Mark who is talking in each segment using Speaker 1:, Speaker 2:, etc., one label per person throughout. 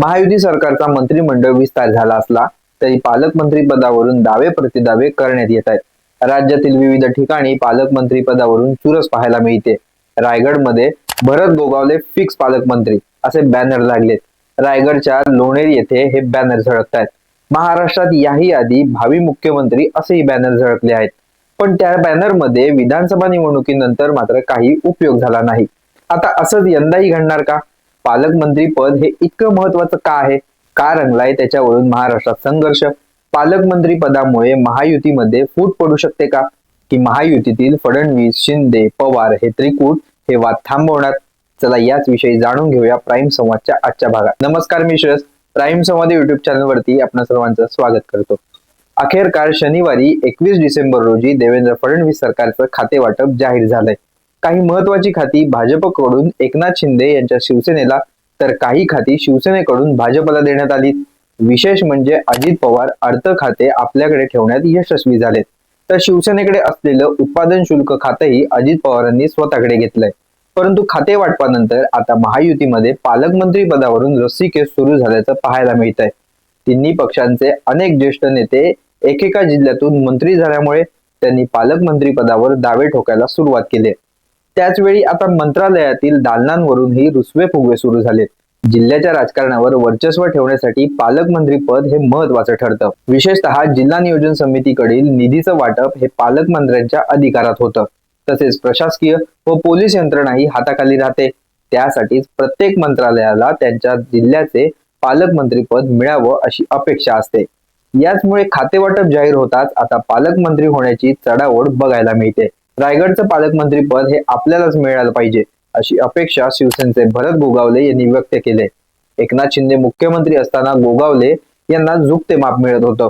Speaker 1: महायुती सरकारचा मंत्रिमंडळ विस्तार झाला असला तरी पालकमंत्री पदावरून दावे प्रतिदावे करण्यात येत आहेत. राज्यातील विविध ठिकाणी पालकमंत्री पदावरून चुरस पाहायला मिळते. रायगडमध्ये भरत गोगावले फिक्स पालकमंत्री असे बॅनर लागलेत. रायगडच्या लोणेर येथे हे बॅनर झळकत आहेत महाराष्ट्रात याही आधी भावी मुख्यमंत्री असेही बॅनर झळकले आहेत. पण त्या बॅनरमध्ये विधानसभा निवडणुकीनंतर मात्र काही उपयोग झाला नाही. आता असंच यंदाही घडणार का? पालकमंत्री पद हे इतकं महत्वाचं का आहे? का रंगलाय त्याच्यावरून महाराष्ट्रात संघर्ष? पालकमंत्री पदामुळे महायुतीमध्ये फूट पडू शकते का? की महायुतीतील फडणवीस शिंदे पवार हे त्रिकूट हे वाद थांबवणार? चला याच विषयी जाणून घेऊया प्राईम संवादच्या आजच्या भागात. नमस्कार मी श्रेयस. प्राईम संवाद युट्यूब चॅनलवरती आपणा सर्वांचं स्वागत करतो. अखेर काल शनिवारी एकवीस डिसेंबर रोजी देवेंद्र फडणवीस सरकारचं खाते वाटप जाहीर झालंय. काही महत्वाची खाती भाजपकडून एकनाथ शिंदे यांच्या शिवसेनेला तर काही खाती शिवसेनेकडून भाजपला देण्यात आली. विशेष म्हणजे अजित पवार अर्थ खाते आपल्याकडे ठेवण्यात यशस्वी झालेत. तर शिवसेनेकडे असलेलं उत्पादन शुल्क खातंही अजित पवारांनी स्वतःकडे घेतलंय. परंतु खाते वाटपानंतर आता महायुतीमध्ये पालकमंत्री पदावरून रस्सीकेस सुरू झाल्याचं पाहायला मिळत आहे तिन्ही पक्षांचे अनेक ज्येष्ठ नेते एकेका जिल्ह्यातून मंत्री झाल्यामुळे त्यांनी पालकमंत्री पदावर दावे ठोकायला सुरुवात केली त्याचवेळी आता मंत्रालयातील दालनांवरूनही रुसवे फुगवे सुरू झालेत. जिल्ह्याच्या राजकारणावर वर्चस्व ठेवण्यासाठी पालकमंत्री पद हे महत्वाचं ठरतं. विशेषतः जिल्हा नियोजन समितीकडील निधीचं वाटप हे पालकमंत्र्यांच्या अधिकारात होतं. तसेच प्रशासकीय व पोलीस यंत्रणाही हाताखाली राहते. त्यासाठीच प्रत्येक मंत्रालयाला त्यांच्या जिल्ह्याचे पालकमंत्री पद मिळावं अशी अपेक्षा असते. याचमुळे खातेवाटप जाहीर होताच आता पालकमंत्री होण्याची चढाओढ बघायला मिळते. रायगडचं पालकमंत्रीपद हे आपल्यालाच मिळालं पाहिजे अशी अपेक्षा शिवसेनेचे भरत गोगावले यांनी व्यक्त केले. एकनाथ शिंदे मुख्यमंत्री असताना गोगावले यांना झुकते माप मिळत होतं.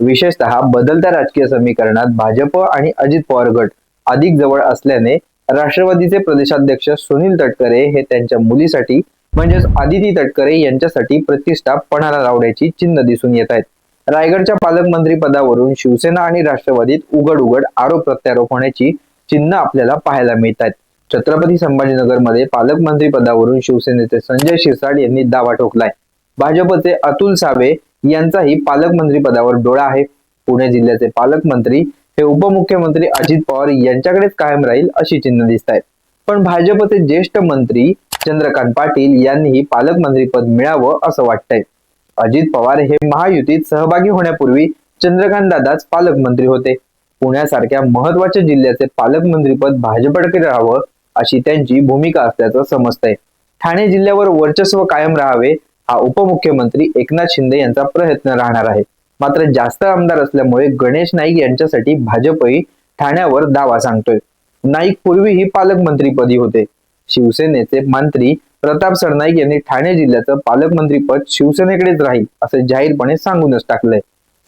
Speaker 1: विशेषतः बदलत्या राजकीय समीकरणात भाजप आणि अजित पवार गट अधिक जवळ असल्याने राष्ट्रवादीचे प्रदेशाध्यक्ष सुनील तटकरे हे त्यांच्या मुलीसाठी म्हणजेच आदिती तटकरे यांच्यासाठी प्रतिष्ठा पणाला लावण्याची चिन्ह दिसून येत आहेत. रायगडच्या पालकमंत्री पदावरून शिवसेना आणि राष्ट्रवादीत उघड उघड आरोप प्रत्यारोप होण्याची चिन्ह आपल्याला पाहायला मिळत आहेत छत्रपती संभाजीनगरमध्ये पालकमंत्री पदावरून शिवसेनेचे संजय शिरसाट यांनी दावा ठोकलाय. भाजपचे अतुल सावे यांचाही पालकमंत्री पदावर डोळा आहे. पुणे जिल्ह्याचे पालकमंत्री हे उपमुख्यमंत्री अजित पवार यांच्याकडेच कायम राहील अशी चिन्ह दिसत आहेत पण भाजपचे ज्येष्ठ मंत्री चंद्रकांत पाटील यांनीही पालकमंत्री पद मिळावं असं वाटतंय. अजित पवार हे महायुतीत सहभागी होण्यापूर्वी चंद्रकांत दादाच पालकमंत्री होते. पुण्यासारख्या महत्त्वाच्या जिल्ह्याचे पालकमंत्रीपद भाजपकडे राहावं अशी त्यांची भूमिका असल्याचं समजतंय. ठाणे जिल्ह्यावर वर्चस्व कायम राहावे हा उपमुख्यमंत्री एकनाथ शिंदे यांचा प्रयत्न राहणार आहे. मात्र जास्त आमदार असल्यामुळे गणेश नाईक यांच्यासाठी भाजपही ठाण्यावर दावा सांगतोय. नाईक पूर्वीही पालकमंत्रीपदी होते. शिवसेनेचे मंत्री प्रताप सरनाईक यांनी ठाणे जिल्ह्याचं पालकमंत्रीपद शिवसेनेकडेच राहील असं जाहीरपणे सांगूनच टाकलंय.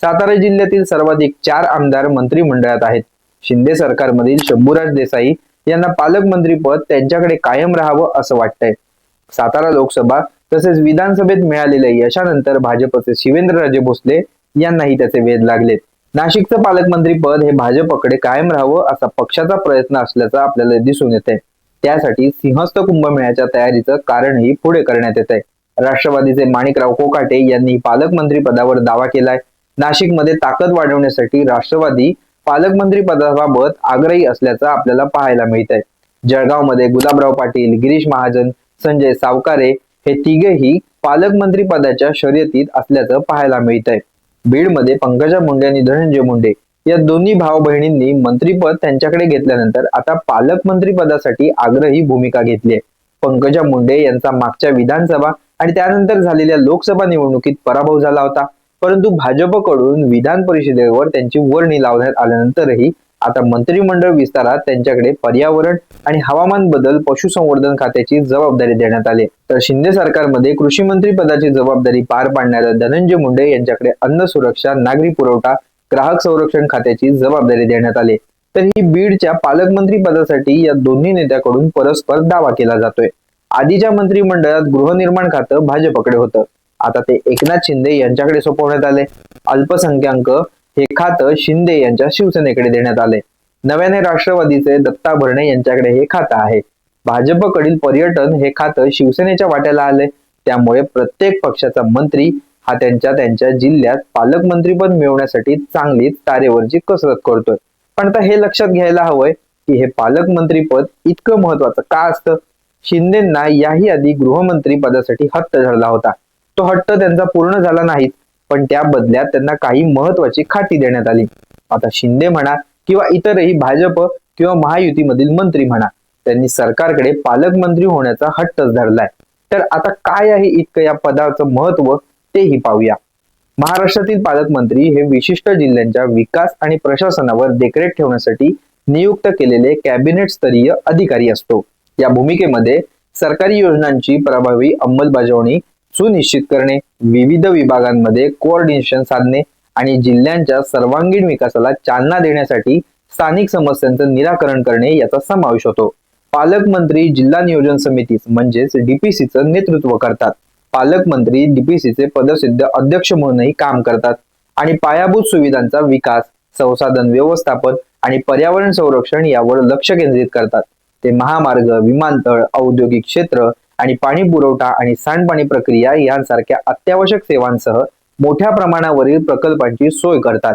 Speaker 1: सातारा जिल्ह्यातील सर्वाधिक चार आमदार मंत्रिमंडळात आहेत. शिंदे सरकारमधील शंभूराज देसाई यांना पालकमंत्रीपद त्यांच्याकडे कायम राहावं असं वाटतंय. सातारा लोकसभा तसेच विधानसभेत मिळालेल्या यशानंतर भाजपचे शिवेंद्रराजे भोसले यांनाही त्याचे वेध लागलेत. नाशिकचं पालकमंत्री पद हे भाजपकडे कायम राहावं असा पक्षाचा प्रयत्न असल्याचं आपल्याला दिसून येते त्यासाठी सिंहस्थ कुंभमेळ्याच्या तयारीचं कारणही पुढे करण्यात येत आहे राष्ट्रवादीचे माणिकराव कोकाटे यांनी पालकमंत्री पदावर दावा केलाय. नाशिकमध्ये ताकद वाढवण्यासाठी राष्ट्रवादी पालकमंत्री पदाबाबत आग्रही असल्याचं आपल्याला पाहायला मिळत आहे जळगावमध्ये गुलाबराव पाटील गिरीश महाजन संजय सावकारे हे तिघेही पालकमंत्री पदाच्या शर्यतीत असल्याचं पाहायला मिळत आहे बीडमध्ये पंकजा मुंडे आणि धनंजय मुंडे या दोन्ही भाऊ बहिणींनी मंत्रीपद त्यांच्याकडे घेतल्यानंतर आता पालकमंत्री पदासाठी आग्रही भूमिका घेतली आहे पंकजा मुंडे यांचा मागच्या विधानसभा आणि त्यानंतर झालेल्या लोकसभा निवडणुकीत पराभव झाला होता. परंतु भाजपकडून विधान परिषदेवर त्यांची वर्णी लावण्यात आल्यानंतरही आता मंत्रिमंडळ विस्तारात त्यांच्याकडे पर्यावरण आणि हवामान बदल पशुसंवर्धन खात्याची जबाबदारी देण्यात आली. तर शिंदे सरकारमध्ये कृषी मंत्री पदाची जबाबदारी पार पाडणाऱ्या धनंजय मुंडे यांच्याकडे अन्न सुरक्षा नागरी पुरवठा ग्राहक संरक्षण खात्याची जबाबदारी देण्यात आली. तर ही बीडच्या पालकमंत्री पदासाठी या दोन्ही नेत्याकडून परस्पर दावा केला जातोय. आधीच्या मंत्रिमंडळात गृहनिर्माण खातं भाजपकडे होतं. आता ते एकनाथ शिंदे यांच्याकडे सोपवण्यात आले. अल्पसंख्याक हे खातं शिंदे यांच्या शिवसेनेकडे देण्यात आले. नव्याने राष्ट्रवादीचे दत्ता भरणे यांच्याकडे हे खातं आहे. भाजपकडील पर्यटन हे खातं शिवसेनेच्या वाट्याला आले. त्यामुळे प्रत्येक पक्षाचा मंत्री हा त्यांच्या त्यांच्या जिल्ह्यात पालकमंत्रीपद मिळवण्यासाठी चांगलीच तारेवरची कसरत करतोय. पण आता हे लक्षात घ्यायला हवंय की हे पालकमंत्रीपद इतकं महत्वाचं का असतं? शिंदेना याही आधी गृहमंत्री पदासाठी हट्ट धरला होता. तो हट्ट त्यांचा पूर्ण झाला नाही पण त्या बदल्यात त्यांना काही महत्वाची खाती देण्यात आली. आता शिंदे म्हणा किंवा इतरही भाजप किंवा महायुतीमधील मंत्री म्हणा त्यांनी सरकारकडे पालकमंत्री होण्याचा हट्टच धरलाय. तर आता काय आहे इतकं या पदाचं महत्त्व? तेही पाहूया. महाराष्ट्रातील पालकमंत्री हे विशिष्ट जिल्ह्यांच्या विकास आणि प्रशासनावर देखरेख ठेवण्यासाठी नियुक्त केलेले कॅबिनेट स्तरीय अधिकारी असतो. या भूमिकेमध्ये सरकारी योजनांची प्रभावी अंमलबजावणी सुनिश्चित करणे विविध विभागांमध्ये कोऑर्डिनेशन साधणे आणि जिल्ह्यांच्या सर्वांगीण विकासाला चालना देण्यासाठी स्थानिक समस्यांचं निराकरण करणे याचा समावेश होतो. पालकमंत्री जिल्हा नियोजन समिती म्हणजेच डीपीसीचं नेतृत्व करतात. पालकमंत्री डीपीसीचे पदसिद्ध अध्यक्ष म्हणूनही काम करतात. आणि पायाभूत सुविधांचा विकास संसाधन व्यवस्थापन आणि पर्यावरण संरक्षण यावर लक्ष केंद्रित करतात. ते महामार्ग विमानतळ औद्योगिक क्षेत्र आणि पाणी पुरवठा आणि सांडपाणी प्रक्रिया यांसारख्या अत्यावश्यक सेवांसह मोठ्या प्रमाणावरील प्रकल्पांची सोय करतात.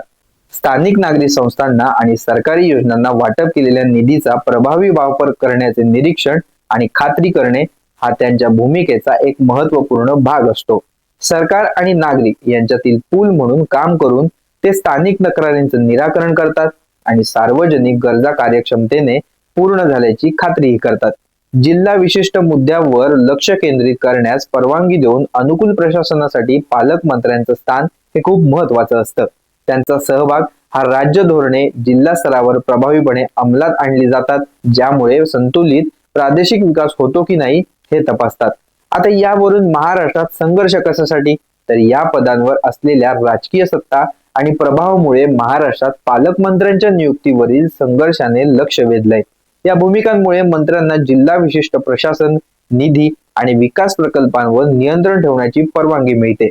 Speaker 1: स्थानिक नागरी संस्थांना आणि सरकारी योजनांना वाटप केलेल्या निधीचा प्रभावी वापर करण्याचे निरीक्षण आणि खात्री करणे हा त्यांच्या भूमिकेचा एक महत्त्वपूर्ण भाग असतो. सरकार आणि नागरिक यांच्यातील पूल म्हणून काम करून ते स्थानिक तक्रारींचं निराकरण करतात आणि सार्वजनिक गरजा कार्यक्षमतेने पूर्ण झाल्याची खात्रीही करतात. जिल्हा विशिष्ट मुद्द्यावर लक्ष केंद्रित करण्यास परवानगी देऊन अनुकूल प्रशासनासाठी पालकमंत्र्यांचं स्थान हे खूप महत्वाचं असतं. त्यांचा सहभाग हा राज्य धोरणे जिल्हा स्तरावर प्रभावीपणे अंमलात आणली जातात ज्यामुळे संतुलित प्रादेशिक विकास होतो की नाही हे तपासतात. आता यावरून महाराष्ट्रात संघर्ष कशासाठी? तर या पदांवर असलेल्या राजकीय सत्ता आणि प्रभावामुळे महाराष्ट्रात पालकमंत्र्यांच्या नियुक्तीवरील संघर्षाने लक्ष वेधलंय. या भूमिकांमुळे मंत्र्यांना जिल्हा विशिष्ट प्रशासन निधी आणि विकास प्रकल्पांवर नियंत्रण ठेवण्याची परवानगी मिळते.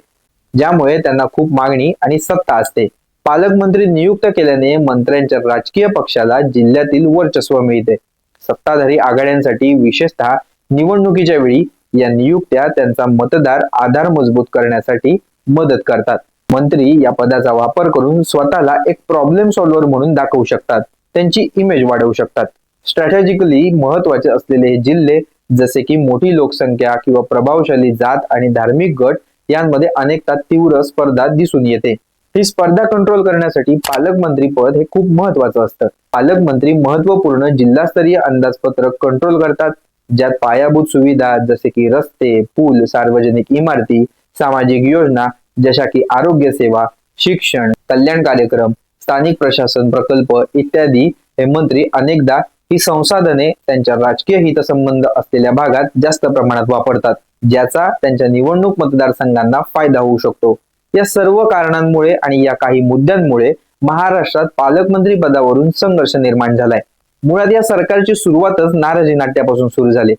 Speaker 1: ज्यामुळे त्यांना खूप मागणी आणि सत्ता असते. पालकमंत्री नियुक्त केल्याने मंत्र्यांच्या राजकीय पक्षाला जिल्ह्यातील वर्चस्व मिळते. सत्ताधारी आघाड्यांसाठी विशेषतः निवडणुकीच्या वेळी या नियुक्त्या त्यांचा मतदार आधार मजबूत करण्यासाठी मदत करतात. मंत्री या पदाचा वापर करून स्वतःला एक प्रॉब्लेम सॉल्व्हर म्हणून दाखवू शकतात. त्यांची इमेज वाढवू शकतात. स्ट्रॅटेजिकली महत्त्वाचे असलेले हे जिल्हे जसे की मोठी लोकसंख्या किंवा प्रभावशाली जात आणि धार्मिक गट यांमध्ये अनेकदा तीव्र स्पर्धा दिसून येते. ही स्पर्धा कंट्रोल करण्यासाठी पालकमंत्री पद हे खूप महत्वाचं असतं. पालकमंत्री महत्त्वपूर्ण जिल्हास्तरीय अंदाजपत्रक कंट्रोल करतात. ज्यात पायाभूत सुविधा जसे की रस्ते पूल सार्वजनिक इमारती सामाजिक योजना जशा की आरोग्य सेवा शिक्षण कल्याण कार्यक्रम स्थानिक प्रशासन प्रकल्प इत्यादी हे मंत्री अनेकदा ही संसाधने त्यांच्या राजकीय हितसंबंध असलेल्या भागात जास्त प्रमाणात वापरतात ज्याचा त्यांच्या निवडणूक मतदारसंघांना फायदा होऊ शकतो. या सर्व कारणांमुळे आणि या काही मुद्द्यांमुळे महाराष्ट्रात पालकमंत्री पदावरून संघर्ष निर्माण झालाय. मुळात या सरकारची सुरुवातच नाराजी नाट्यापासून सुरू झाली.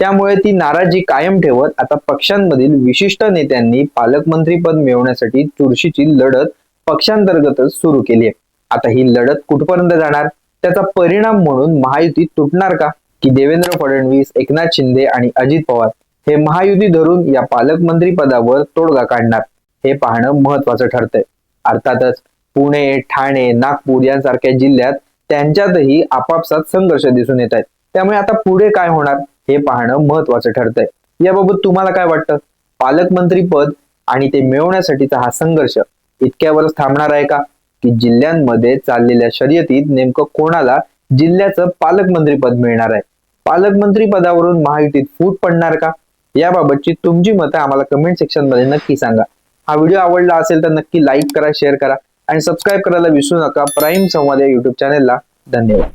Speaker 1: त्यामुळे ती नाराजी कायम ठेवत आता पक्षांमधील विशिष्ट नेत्यांनी पालकमंत्री पद मिळवण्यासाठी चुरशीची लढत पक्षांतर्गतच सुरू केली आहे. आता ही लढत कुठपर्यंत जाणार? त्याचा परिणाम म्हणून महायुती तुटणार का? की देवेंद्र फडणवीस एकनाथ शिंदे आणि अजित पवार हे महायुती धरून या पालकमंत्री पदावर तोडगा काढणार? हे पाहणं महत्वाचं ठरतंय. अर्थातच पुणे ठाणे नागपूर यांसारख्या जिल्ह्यात त्यांच्यातही आपापसात संघर्ष दिसून येत आहेत. त्यामुळे आता पुढे काय होणार हे पाहणं महत्वाचं ठरतंय. याबाबत तुम्हाला काय वाटतं? पालकमंत्री पद आणि ते मिळवण्यासाठीचा हा संघर्ष इतक्यावरच थांबणार आहे का? की जिल्ह्यांमध्ये चाललेल्या शर्यतीत नेमकं कोणाला जिल्ह्याचं पालकमंत्री पद मिळणार आहे? पालकमंत्री पदावरून महायुतीत फूट पडणार का? याबाबतची तुमची मतं आम्हाला कमेंट सेक्शनमध्ये नक्की सांगा. हा व्हिडिओ आवडला असेल तर नक्की लाईक करा शेअर करा. आणि सबस्क्राईब करायला विसरू नका. प्राईम संवाद या युट्यूब चॅनेलला धन्यवाद.